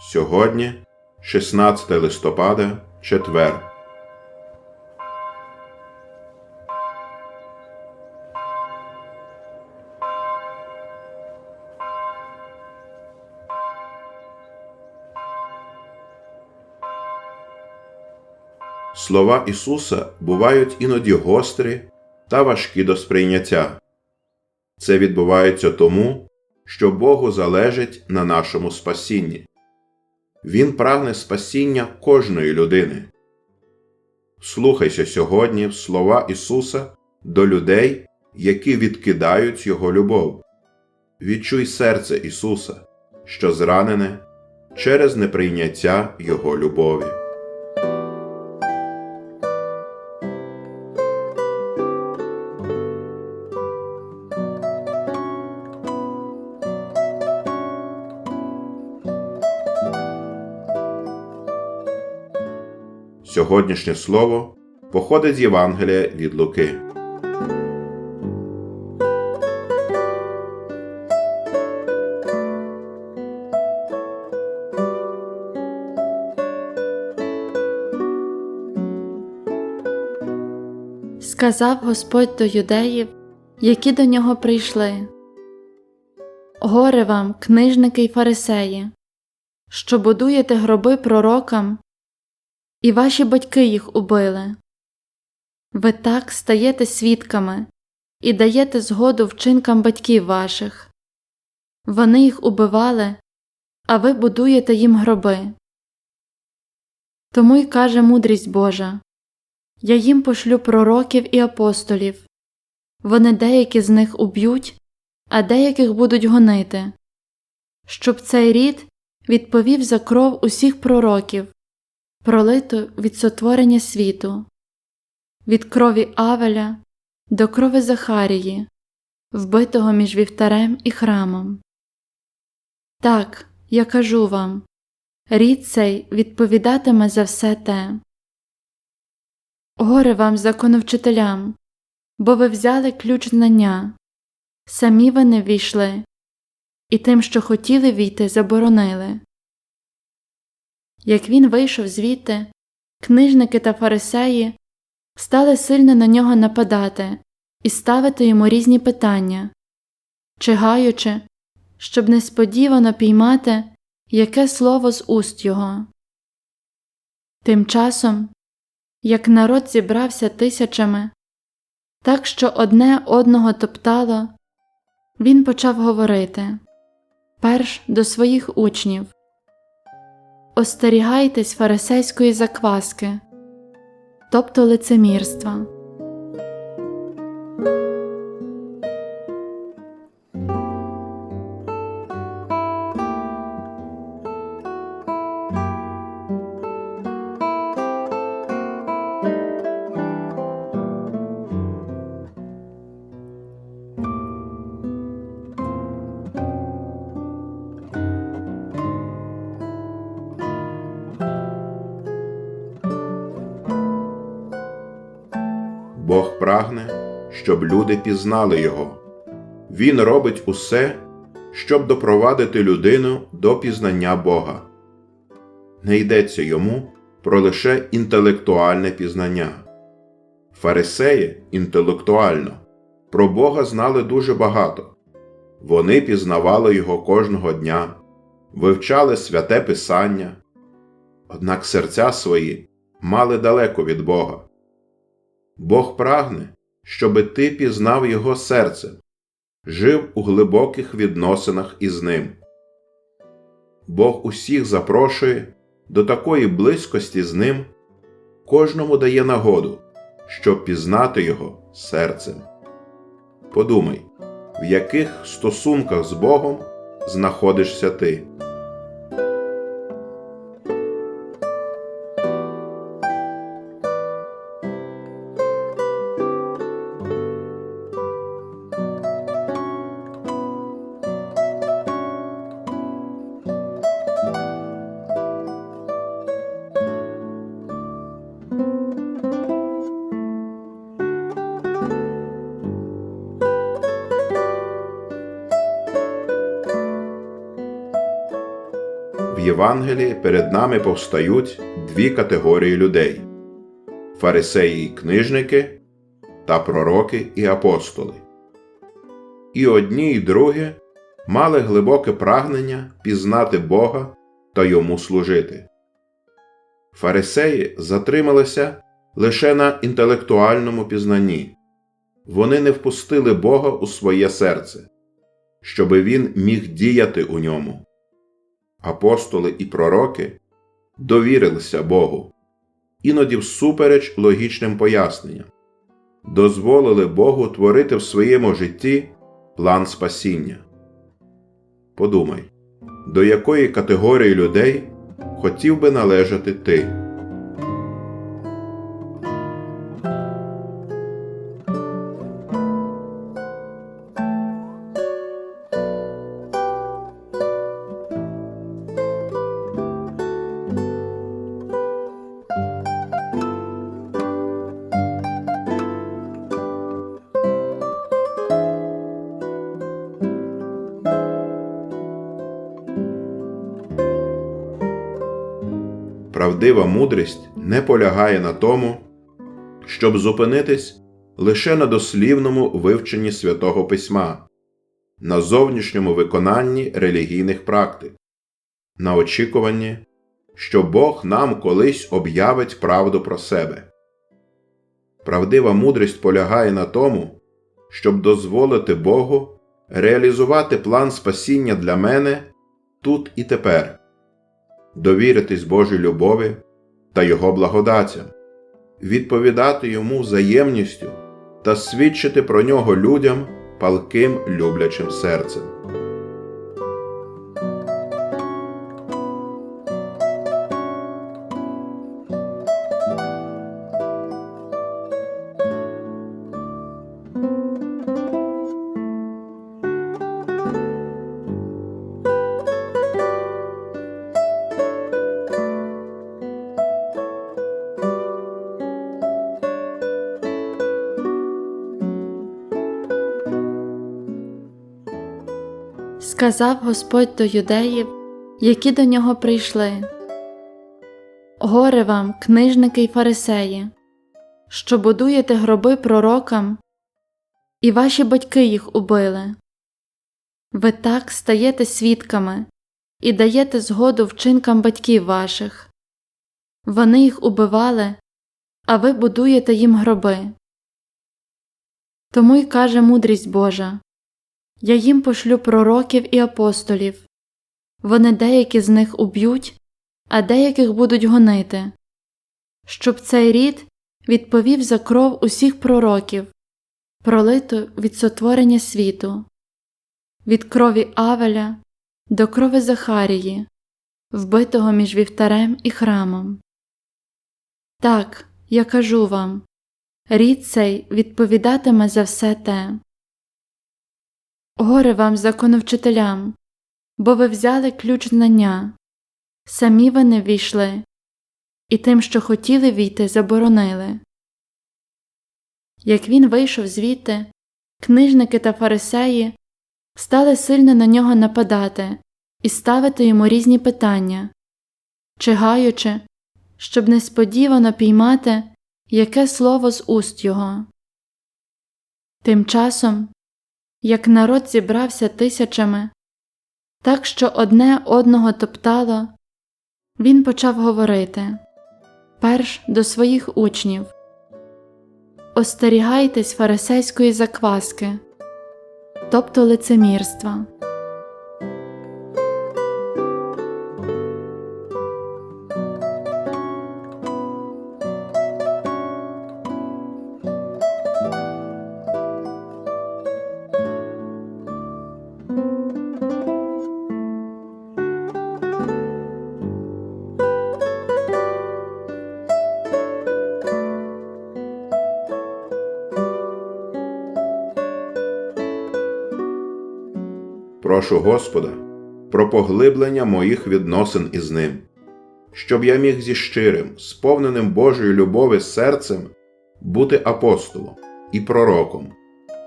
Сьогодні 16 листопада, четвер. Слова Ісуса бувають іноді гострі та важкі до сприйняття. Це відбувається тому, що Богу залежить на нашому спасінні. Він прагне спасіння кожної людини. Слухайся сьогодні слова Ісуса до людей, які відкидають Його любов. Відчуй серце Ісуса, що зранене через неприйняття Його любові. Сьогоднішнє слово походить з Євангелія від Луки. Сказав Господь до юдеїв, які до нього прийшли. Горе вам, книжники й фарисеї, що будуєте гроби пророкам, і ваші батьки їх убили. Ви так стаєте свідками і даєте згоду вчинкам батьків ваших. Вони їх убивали, а ви будуєте їм гроби. Тому й каже мудрість Божа Я їм пошлю пророків і апостолів. Вони деякі з них уб'ють, а деяких будуть гонити, щоб цей рід відповів за кров усіх пророків, пролиту від сотворення світу, від крові Авеля до крови Захарії, вбитого між вівтарем і храмом. Так, я кажу вам, рід цей відповідатиме за все те. Горе вам, законовчителям, бо ви взяли ключ знання, самі ви не ввійшли, і тим, що хотіли війти, заборонили. Як він вийшов звідти, книжники та фарисеї стали сильно на нього нападати і ставити йому різні питання, чигаючи, щоб несподівано піймати яке слово з уст його. Тим часом, як народ зібрався тисячами, так що одне одного топтало, він почав говорити перш до своїх учнів Остерігайтесь фарисейської закваски, тобто лицемірства. Бог прагне, щоб люди пізнали Його. Він робить усе, щоб допровадити людину до пізнання Бога. Не йдеться йому про лише інтелектуальне пізнання. Фарисеї інтелектуально про Бога знали дуже багато. Вони пізнавали Його кожного дня, вивчали святе Писання, однак серця свої мали далеко від Бога. Бог прагне, щоби ти пізнав Його серцем, жив у глибоких відносинах із Ним. Бог усіх запрошує до такої близькості з Ним, кожному дає нагоду, щоб пізнати Його серцем. Подумай, в яких стосунках з Богом знаходишся ти. Євангелії перед нами повстають дві категорії людей фарисеї і книжники та пророки і апостоли. І одні, і другі мали глибоке прагнення пізнати Бога та йому служити. Фарисеї затрималися лише на інтелектуальному пізнанні, вони не впустили Бога у своє серце, щоби він міг діяти у ньому. Апостоли і пророки довірилися Богу, іноді всупереч логічним поясненням, дозволили Богу творити в своєму житті план спасіння. Подумай, до якої категорії людей хотів би належати ти? Правдива мудрість не полягає на тому, щоб зупинитись лише на дослівному вивченні святого письма, на зовнішньому виконанні релігійних практик, на очікуванні, що Бог нам колись об'явить правду про себе. Правдива мудрість полягає на тому, щоб дозволити Богу реалізувати план спасіння для мене тут і тепер довіритись Божій любові та Його благодатям, відповідати йому взаємністю та свідчити про нього людям палким люблячим серцем. Сказав Господь до юдеїв, які до нього прийшли. Горе вам, книжники й фарисеї, що будуєте гроби пророкам, і ваші батьки їх убили. Ви так стаєте свідками і даєте згоду вчинкам батьків ваших. Вони їх убивали, а ви будуєте їм гроби. Тому й каже мудрість Божа Я їм пошлю пророків і апостолів. Вони деякі з них уб'ють, а деяких будуть гонити, щоб цей рід відповів за кров усіх пророків, пролиту від сотворення світу, від крові Авеля до крови Захарії, вбитого між вівтарем і храмом. Так, я кажу вам, рід цей відповідатиме за все те. Горе вам, законовчителям, бо ви взяли ключ знання, самі ви не ввійшли, і тим, що хотіли війти, заборонили. Як він вийшов звідти, книжники та фарисеї стали сильно на нього нападати і ставити йому різні питання, чигаючи, щоб несподівано піймати яке слово з уст його. Тим часом, як народ зібрався тисячами, так що одне одного топтало, він почав говорити перш до своїх учнів Остерігайтесь фарисейської закваски, тобто лицемірства. Прошу Господа про поглиблення моїх відносин із ним, щоб я міг зі щирим, сповненим Божої любові серцем бути апостолом і пророком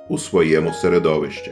у своєму середовищі.